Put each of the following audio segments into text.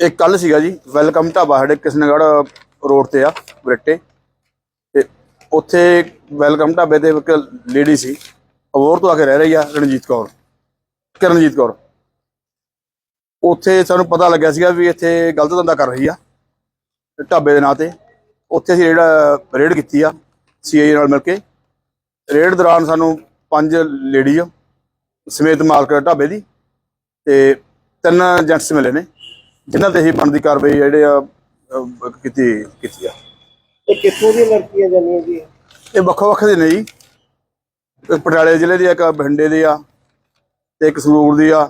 ਇਹ ਕੱਲ ਸੀਗਾ ਜੀ, ਵੈਲਕਮ ਢਾਬਾ ਸਾਡੇ ਕਿਸ਼ਨਗੜ੍ਹ ਰੋਡ ਤੇ ਆ, ਬਰੇਟੇ। ਤੇ ਉੱਥੇ ਵੈਲਕਮ ਢਾਬੇ ਤੇ ਇੱਕ ਲੇਡੀ ਸੀ ਅਬੋਰ ਤੋਂ ਆ ਕੇ ਰਹਿ ਰਹੀ ਆ, ਰਣਜੀਤ ਕੌਰ, ਕਿਰਨਜੀਤ ਕੌਰ। ਉੱਥੇ ਸਾਨੂੰ ਪਤਾ ਲੱਗਿਆ ਸੀਗਾ ਵੀ ਇੱਥੇ ਗਲਤ ਧੰਦਾ ਕਰ ਰਹੀ ਆ, ਢਾਬੇ ਦੇ ਨਾਂ ਤੇ। ਉੱਥੇ ਅਸੀਂ ਜਿਹੜਾ ਰੇਡ ਕੀਤੀ ਆ ਸੀਆਈ ਨਾਲ ਮਿਲ ਕੇ। ਰੇਡ ਦੌਰਾਨ ਸਾਨੂੰ ਪੰਜ ਲੇਡੀ ਸਮੇਤ ਮਾਲਕ ਢਾਬੇ ਦੀ, ਤੇ ਤਿੰਨ ਜੈਂਟਸ ਮਿਲੇ ਨੇ। ਜਿਨ੍ਹਾਂ ਤੇ ਅਸੀਂ ਬਣਦੀ ਕਾਰਵਾਈ ਜਿਹੜੇ ਆ ਅਹ, ਕੀਤੀ ਕੀਤੀ ਆ। ਇਹ ਕਿੱਥੋਂ ਦੀਆਂ ਲੜਕੀਆਂ ਜਾਂਦੀਆਂ ਜੀ? ਇਹ ਵੱਖੋ ਵੱਖ ਦੇ ਨੇ ਜੀ। ਇੱਕ ਪਟਿਆਲੇ ਜ਼ਿਲ੍ਹੇ ਦੀ ਆ, ਇੱਕ ਬਠਿੰਡੇ ਦੀ ਆ ਤੇ ਇੱਕ ਸੰਗਰੂਰ ਦੀ ਆ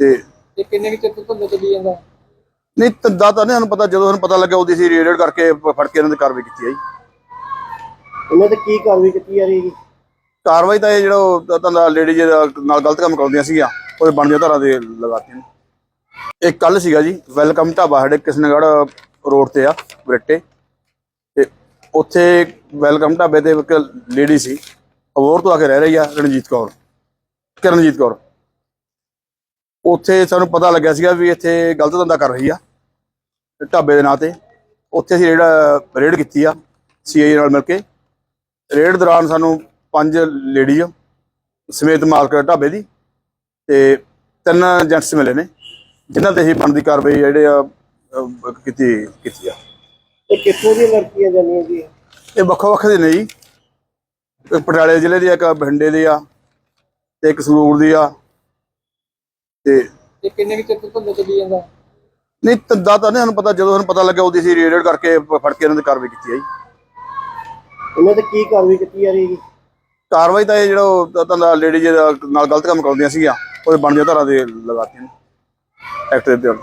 ਤੇ ਇਹ ਕਿੰਨੇ ਕਿ ਚਿਰ ਤੋਂ ਚੱਲੀ ਜਾਂਦਾ? ਨਹੀਂ ਤੰਦਾ ਤਾਂ ਨਹੀਂ ਸਾਨੂੰ ਪਤਾ ਜਦੋਂ ਸਾਨੂੰ ਪਤਾ ਲੱਗਾ ਉਹਦੀ ਅਸੀਂ ਰੇਡ ਕਰਕੇ ਫੜ ਕੇ ਇਹਨਾਂ ਦੀ ਕਾਰਵਾਈ ਕੀਤੀ ਆ ਜੀ। ਤੇ ਕੀ ਕਾਰਵਾਈ ਕੀਤੀ ਜਾ ਰਹੀ ਹੈ ਕਾਰਵਾਈ ਤਾਂ ਇਹ ਜਿਹੜਾ ਉਹ ਧੰਦਾ ਲੇਡੀ ਨਾਲ ਗਲਤ ਕੰਮ ਕਰਾਉਂਦੀਆਂ ਸੀਗੀਆਂ ਉਹਦੇ ਬਣਦੀਆਂ ਧਾਰਾ ਦੇ ਲਗਾਤੀਆਂ ਨੇ। ਇਹ ਕੱਲ ਸੀਗਾ ਜੀ, ਵੈਲਕਮ ਢਾਬਾ ਸਾਡੇ ਕਿਸ਼ਨਗੜ੍ਹ ਰੋਡ ਤੇ ਆ, ਬਰੇਟੇ। ਤੇ ਉੱਥੇ ਵੈਲਕਮ ਢਾਬੇ ਤੇ ਇੱਕ ਲੇਡੀ ਸੀ ਅਬੋਰ ਤੋਂ ਆ ਕੇ ਰਹਿ ਰਹੀ ਆ ਰਣਜੀਤ ਕੌਰ ਕਿਰਨਜੀਤ ਕੌਰ। ਉੱਥੇ ਸਾਨੂੰ ਪਤਾ ਲੱਗਿਆ ਸੀਗਾ ਵੀ ਇੱਥੇ ਗਲਤ ਧੰਦਾ ਕਰ ਰਹੀ ਆ, ਢਾਬੇ ਦੇ ਨਾਂ ਤੇ। ਉੱਥੇ ਅਸੀਂ ਜਿਹੜਾ ਰੇਡ ਕੀਤੀ ਆ ਸੀਆਈ ਨਾਲ ਮਿਲ ਕੇ। ਰੇਡ ਦੌਰਾਨ ਸਾਨੂੰ ਪੰਜ ਲੇਡੀਜ਼ ਸਮੇਤ ਮਾਲਕ ਢਾਬੇ ਦੀ, ਤੇ ਤਿੰਨ ਜੈਂਟਸ ਮਿਲੇ ਨੇ। ਜਿਨ੍ਹਾਂ ਤੇ ਅਸੀਂ ਬਣਦੀ ਕਾਰਵਾਈ ਜਿਹੜੇ ਆ ਅਹ, ਕੀਤੀ ਕੀਤੀ ਆ। ਇਹ ਕਿੱਥੋਂ ਦੀਆਂ ਲੜਕੀਆਂ ਜਾਂਦੀਆਂ ਜੀ? ਇਹ ਵੱਖੋ ਵੱਖ ਦੇ ਨੇ ਜੀ। ਇੱਕ ਪਟਿਆਲੇ ਜ਼ਿਲ੍ਹੇ ਦੀ ਆ, ਇੱਕ ਬਠਿੰਡੇ ਦੀ ਆ ਤੇ ਇੱਕ ਸੰਗਰੂਰ ਦੀ ਆ ਤੇ ਇਹ ਕਿੰਨੇ ਚਿਰ ਤੋਂ ਚੱਲੀ ਜਾਂਦਾ? ਨਹੀਂ ਤੰਦਾ ਤਾਂ ਨਹੀਂ ਸਾਨੂੰ ਪਤਾ ਜਦੋਂ ਸਾਨੂੰ ਪਤਾ ਲੱਗਾ ਉਹਦੀ ਅਸੀਂ ਰੇਡ ਕਰਕੇ ਫੜ ਕੇ ਇਹਨਾਂ ਦੀ ਕਾਰਵਾਈ ਕੀਤੀ ਆ ਜੀ। ਇਹਨਾਂ ਤੇ ਕੀ ਕਾਰਵਾਈ ਕੀਤੀ ਜਾ ਰਹੀ ਹੈ ਕਾਰਵਾਈ ਤਾਂ ਇਹ ਜਿਹੜਾ ਉਹ ਧੰਦਾ ਲੇਡੀ ਨਾਲ ਗਲਤ ਕੰਮ ਕਰਾਉਂਦੀਆਂ ਸੀਗੀਆਂ ਉਹਦੇ ਬਣਦੀਆਂ ਧਾਰਾ ਦੇ ਲਗਾਤੀਆਂ ਨੇ। perto dele.